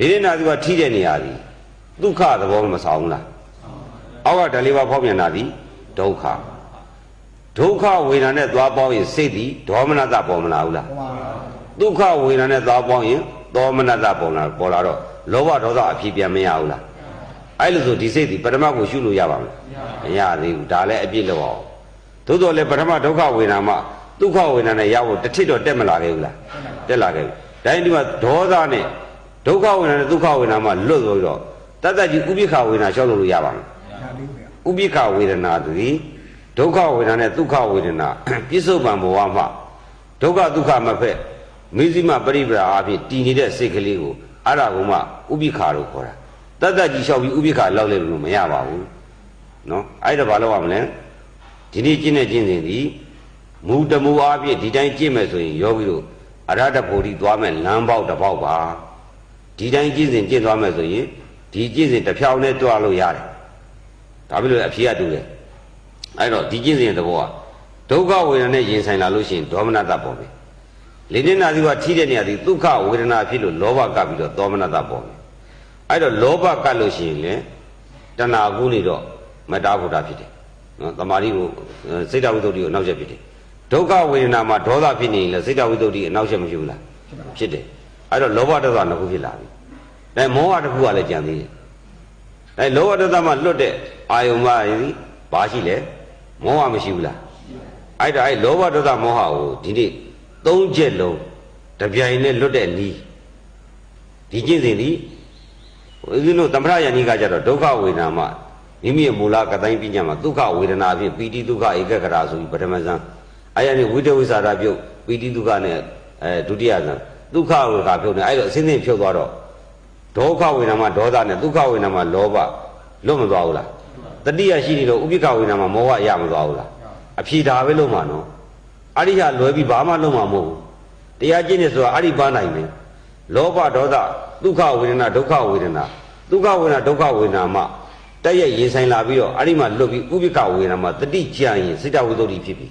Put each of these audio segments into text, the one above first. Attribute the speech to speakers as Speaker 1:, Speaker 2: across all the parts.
Speaker 1: လေးတဲ့နာသီဝထိတဲ့နေရာသည်ဒုက္ခသဘောမဆောင်ဘူးလားအောက်ကဓာလေးပါဖောက်ပြန်တာသည်ဒုက္ခဒုက္ခဝေဒနာနဲ့သွားပေါင်းရင်စိတ်သည်ဒေါမနတပေါ်မလာဘူးလား
Speaker 2: ဟောပါ
Speaker 1: ဒုက္ခဝေဒနာနဲ့သွားပေါင်းရင်ဒေါမနတပေါ်လာပေါ်လာတော့လောဘဒေါသအဖြစ်ပြန်မရဘူးလားအဲ့လိုဆိုဒီစိတ်သည်ပထမကိုရှုလို့ရပါမလားမရသေးဘူးဒါလည်းအပြစ်လောက်အောင်သို့တော်လည်းပထမဒုက္ခဝေဒနာမှဒုက္ခဝေဒနာနဲ့ရဖို့တစ်ထစ်တော့တက်မလာခဲ့ဘူးလားတက်လာခဲ့ပြီဒါရင်ဒီမှာဒေါသနဲ့ ဒုက္ခဝေဒနာနဲ့ဒုက္ခဝေဒနာမှလွတ်သွားပြီးတော့တတ္တကြီးဥပိ္ပခဝေဒနာရှောက်လို့ရပါမလား
Speaker 2: ညာလေးဗျာ
Speaker 1: ဥပိ္ပခဝေဒနာသည်ဒုက္ခဝေဒနာနဲ့ဒုက္ခဝေဒနာပြစ္ဆုတ်ပံဘဝမှာဒုက္ခဒုက္ခမဖက်မိစိမပရိပရာအဖြစ်တည်နေတဲ့စိတ်ကလေးကိုအဲ့ဒါကမှဥပိ္ပခလို့ခေါ်တာတတ္တကြီးလျှောက်ပြီးဥပိ္ပခလောက်လဲလို့မရပါဘူးနော်အဲ့ဒါဘာလို့ရမလဲဒီနေ့ကျင့်တဲ့ကျင့်စဉ်ဒီမူတမူအဖြစ်ဒီတိုင်းကျင့်မယ်ဆိုရင်ယောဂီတို့အရဟတဖို့ဒီသွားမယ်လမ်းပေါက်တစ်ပေါက်ပါ ဒီတိုင်းကျင့်စဉ်ကျင့်သွားမယ်ဆိုရင်ဒီကျင့်စဉ်တစ်ဖြောင်းနဲ့တွားလို့ရတယ်ဒါဖြစ်လို့အဖြေကတူတယ်အဲ့တော့ဒီကျင့်စဉ်သဘောကဒုက္ခဝေဒနာနဲ့ရင်ဆိုင်လာလို့ရှိရင်ဒေါမနတပေါ်ပြီလေနေနာသီကထိတဲ့နေရာဒီဒုက္ခဝေဒနာဖြစ်လို့လောဘကပ်ပြီးတော့ဒေါမနတပေါ်ပြီအဲ့တော့လောဘကပ်လို့ရှိရင်လေတဏှာကူးနေတော့မတားဖို့တာဖြစ်တယ်နော်တမာရီကိုအဲစိတ်တဝိတ္တုကိုအနောက်ချက်ဖြစ်တယ်ဒုက္ခဝေဒနာမှာဒေါသဖြစ်နေရင်လေစိတ်တဝိတ္တုအနောက်ချက်မရှိဘူးလားဖြစ်တယ် အဲ့တော့လောဘဒေါသနှစ်ခုဖြစ်လာပြီဒါမောဟတစ်ခုကလည်းကြံသေးတယ်အဲလောဘတတမှလွတ်တဲ့အာယုံမကြီးဘာရှိလဲမောဟမရှိဘူးလားအဲ့ဒါအဲ့လောဘတတမောဟကိုဒီနေ့သုံးချက်လုံးတပြိုင်နဲ့လွတ်တဲ့နီးဒီကျင့်စဉ်ဒီဦးဇင်းတို့သမထယဏီကကြတော့ဒုက္ခဝေဒနာမှမိမိရဲ့မူလကတိုင်းပညာမှာဒုက္ခဝေဒနာဖြင့်ပီတိဒုက္ခဧကကရာဆိုပြီးပထမဇန်အဲ့ရနေဝိတဝိသရာပြုတ်ပီတိဒုက္ခနဲ့အဲဒုတိယဇန် ဒုက္ခဝေဒနာပြုတ်နေအဲ့တော့အစင်းစင်းဖြုတ်သွားတော့ဒုက္ခဝေဒနာမှာဒေါသနဲ့ဒုက္ခဝေဒနာမှာလောဘလွတ်မသွားဘူးလားတတိယရှိနေတော့ဥပိ္ပခဝေဒနာမှာမောဟရမသွားဘူးလားအဖြေဒါပဲလုံးမှာနော်အရိယလွယ်ပြီးဘာမှလုံးမှာမဟုတ်ဘူးတရားကျင့်နေဆိုတာအရိပါနိုင်တယ်လောဘဒေါသဒုက္ခဝေဒနာဒုက္ခဝေဒနာဒုက္ခဝေဒနာဒုက္ခဝေဒနာမှာတက်ရဲ့ရင်ဆိုင်လာပြီးတော့အဲ့ဒီမှာလွတ်ပြီးဥပိ္ပခဝေဒနာမှာတတိကြံရင်စိတ္တဝိတ္တုဖြစ်ပြီ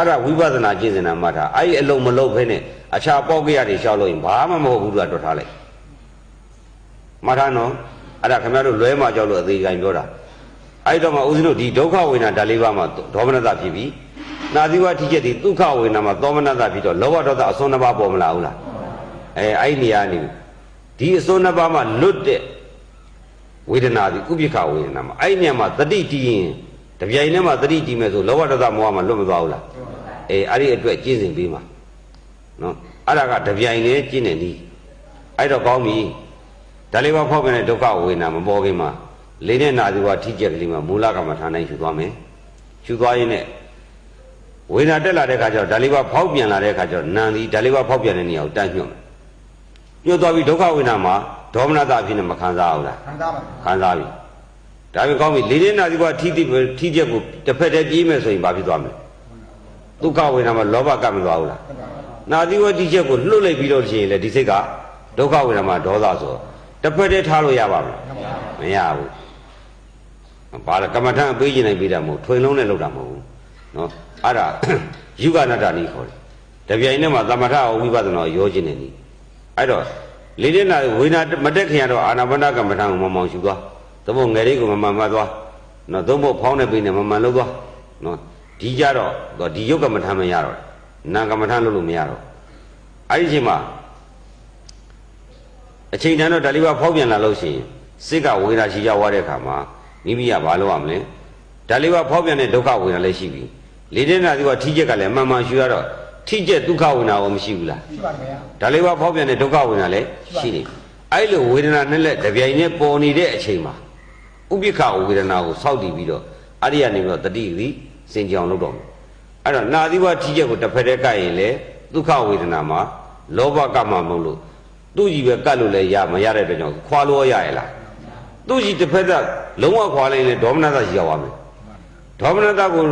Speaker 1: အဲ့ဒါဝိပဿနာကျင့်စင်တာမှတ်တာအဲ့ဒီအလုံးမလုံးဖဲနဲ့အခြားပေါက်ကြရတွေရှောက်လို့ရင်ဘာမှမဟုတ်ဘူးသူကတွတ်ထားလိုက်မှတ်ထားနော်အဲ့ဒါခင်ဗျားတို့လွဲမှာကြောက်လို့အသေးတိုင်းပြောတာအဲ့တော့မှဦးဇင်းတို့ဒီဒုက္ခဝေဒနာဓာလေးပါးမှာဒေါမနတဖြစ်ပြီနာသီဝထိချက်ဒီဒုက္ခဝေဒနာမှာသောမနတဖြစ်တော့လောဘဒေါသအစွန်းနှစ်ပါးပေါ်မလာဘူးလားအဲအဲ့ဒီနေရာနေဒီအစွန်းနှစ်ပါးမှာလွတ်တဲ့ဝေဒနာဒီဥပိ္ပခဝေဒနာမှာအဲ့ဒီနေရာမှာတတိတည်ရင်တပြိုင်တည်းမှာတတိတည်မယ်ဆိုလောဘဒေါသမောဟမှာလွတ်မသွားဘူးလား အဲအဲ့ဒီအတွက်ကျင့်စဉ်ပေးမှာနော်အဲ့ဒါကတပြိုင်တည်းကျင့်နေနီးအဲ့တော့ကောင်းပြီဒါလေးပါဖောက်ပြန်တဲ့ဒုက္ခဝေဒနာမပေါ်ခင်မှာလေးနဲ့နာသီဝထိကျက်ကလေးမှာမူလကမ္မထာနိုင်ယူသွားမယ်ယူသွားရင်လည်းဝေဒနာတက်လာတဲ့ခါကျတော့ဒါလေးပါဖောက်ပြန်လာတဲ့ခါကျတော့နာသည်ဒါလေးပါဖောက်ပြန်တဲ့နေရာကိုတန်းညွှတ်မယ်ညွှတ်သွားပြီးဒုက္ခဝေဒနာမှာဒေါမနတအဖြစ်နဲ့မခံစားဘူးလား
Speaker 2: ခံစားပါ
Speaker 1: ခံစားပြီဒါပေမဲ့ကောင်းပြီလေးနဲ့နာသီဝထိတိထိကျက်ကိုတစ်ဖက်တည်းပြေးမယ်ဆိုရင်ဘာဖြစ်သွားမလဲ ဒုက္ခဝေဒနာမှာလောဘကပ်မသွားဘူးလားနာသီဝတိချက်ကိုလှုပ်လိုက်ပြီးတော့ရှိရင်လေဒီစိတ်ကဒုက္ခဝေဒနာမှာဒေါသဆိုတော့တစ်ဖက်တည်းထားလို့ရပါမလားမရဘူးဘာလဲကမ္မထံပေးခြင်းနိုင်ပေးတာမဟုတ်ထွင်လုံးနဲ့လုပ်တာမဟုတ်ဘူးနော်အဲ့ဒါယုဂနာတနီခေါ်တယ်တပြိုင်နက်မှာသမထဝဝိပဿနာကိုရောခြင်းနေနီအဲ့တော့လေးလေးနာဝေဒနာမတက်ခင်ရတော့အာနာပါနကမ္မထံကိုမမောင်ရှူသွားသို့မဟုတ်ငယ်လေးကိုမမှန်မှတ်သွားနော်သို့မဟုတ်ဖောင်းတဲ့ပိနဲ့မမှန်လုပ်သွားနော် ဒီကြတော့ဒီယုတ်ကမ္မထံမရတော့နာကမ္မထံလုပ်လို့မရတော့အဲ့ဒီအချိန်မှာအချိန်တန်တော့ဒါလေးပါဖောက်ပြန်လာလို့ရှိရင်စိတ်ကဝေဒနာရှိရောက်သွားတဲ့အခါမှာမိမိကဘာလုပ်ရမလဲဒါလေးပါဖောက်ပြန်တဲ့ဒုက္ခဝေဒနာလည်းရှိပြီလေတဲ့နာဒီကထိချက်ကလည်းအမှန်မှန်ရှူရတော့ထိချက်ဒုက္ခဝေဒနာရောမရှိဘူးလား
Speaker 2: ရှိပါမယ်
Speaker 1: ဒါလေးပါဖောက်ပြန်တဲ့ဒုက္ခဝေဒနာလည်းရှိနေပြီအဲ့လိုဝေဒနာနဲ့လက်တပြိုင်နဲ့ပေါ်နေတဲ့အချိန်မှာဥပိ္ပခဝေဒနာကိုစောက်တည်ပြီးတော့အဲ့ဒီကနေပြီးတော့တတိတိ စင်ကြအောင်လုပ်တော့မယ်အဲ့တော့နာသီဝထိချက်ကိုတစ်ဖက်တည်းကပ်ရင်လေဒုက္ခဝေဒနာမှာလောဘကမှမဟုတ်လို့သူ့ကြီးပဲကတ်လို့လည်းရမရတဲ့အတွက်ကြောင့်ခွာလို့ရရဲ့လားသူ့ကြီးတစ်ဖက်ကလုံးဝခွာလိုက်ရင်ဒေါမနတရှိရောက်သွားမယ်ဒေါမနတကို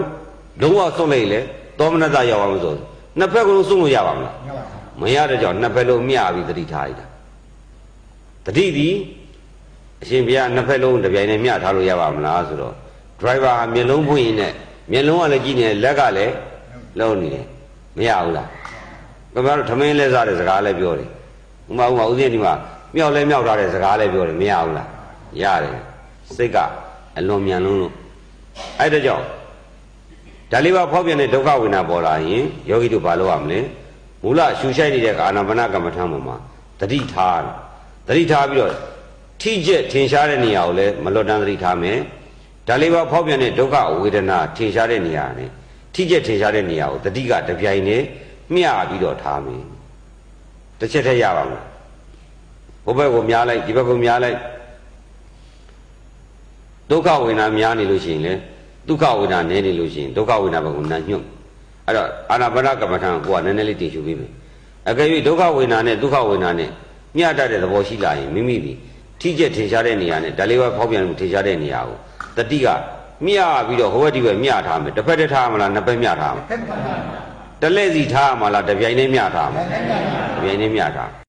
Speaker 1: လုံးဝဆုံးလိုက်ရင်လေဒေါမနတရောက်အောင်ဆိုနှစ်ဖက်ကလုံးဆုံးလို့ရပါမလား
Speaker 2: ရပါ
Speaker 1: မရတဲ့ကြောင့်နှစ်ဖက်လုံးမျှပြီးတတိထားလိုက်တာတတိဒီအရှင်ဘုရားနှစ်ဖက်လုံးတစ်ပြိုင်တည်းမျှထားလို့ရပါမလားဆိုတော့ driver ဟာမျက်လုံးဖွင့်ရင်နဲ့ မျက်လုံးကလည်းကြည့်နေတယ်လက်ကလည်းလုံးနေတယ်မရဘူးလားခင်ဗျားတို့ထမင်းလဲစားတဲ့စကားလည်းပြောတယ်ဥမာဥမာဦးဇင်းဒီမှာမြောက်လဲမြောက်ထားတဲ့စကားလဲပြောတယ်မရဘူးလားရတယ်စိတ်ကအလွန်မြန်လုံးလို့အဲ့ဒါကြောင့်ဒါလေးပါဖောက်ပြန်တဲ့ဒုက္ခဝေဒနာပေါ်လာရင်ယောဂီတို့ဘာလုပ်ရမလဲမူလရှူရှိုက်နေတဲ့အာနာပါနကမ္မထမ်းပေါ်မှာတတိထားတယ်တတိထားပြီးတော့ထိကျက်ထင်ရှားတဲ့နေရာကိုလည်းမလွတ်တမ်းတတိထားမယ် ဒါလေးပါဖောက်ပြန်တဲ့ဒုက္ခဝေဒနာထင်ရှားတဲ့နေရာနဲ့ထိကျက်ထင်ရှားတဲ့နေရာကိုတတိကတပြိုင်တည်းမျှပြီးတော့ထားမယ်တစ်ချက်တည်းရပါမယ်ဘုဘက်ကိုများလိုက်ဒီဘက်ကိုများလိုက်ဒုက္ခဝေဒနာများနေလို့ရှိရင်လေဒုက္ခဝေဒနာနည်းနေလို့ရှိရင်ဒုက္ခဝေဒနာဘက်ကိုနာညွတ်အဲ့တော့အာနာပါနကမ္မထံကိုကနည်းနည်းလေးတင်ရှုပေးမယ်အကယ်၍ဒုက္ခဝေဒနာနဲ့ဒုက္ခဝေဒနာနဲ့မျှတတဲ့သဘောရှိလာရင်မိမိဒီထိကျက်ထင်ရှားတဲ့နေရာနဲ့ဒါလေးပဲဖောက်ပြန်မှုထင်ရှားတဲ့နေရာကို တတိကမျှပြီးတော့ဟိုဘက်ဒီဘက်မျှထားမယ်တစ်ဖက်တစ်ထားမလားနှစ်ဖက်မျှထားမယ်တလဲစီထားမှာလားတစ်ပြိုင်တည်းမျှထားမှာတစ်ပြိုင်တည်းမျှထား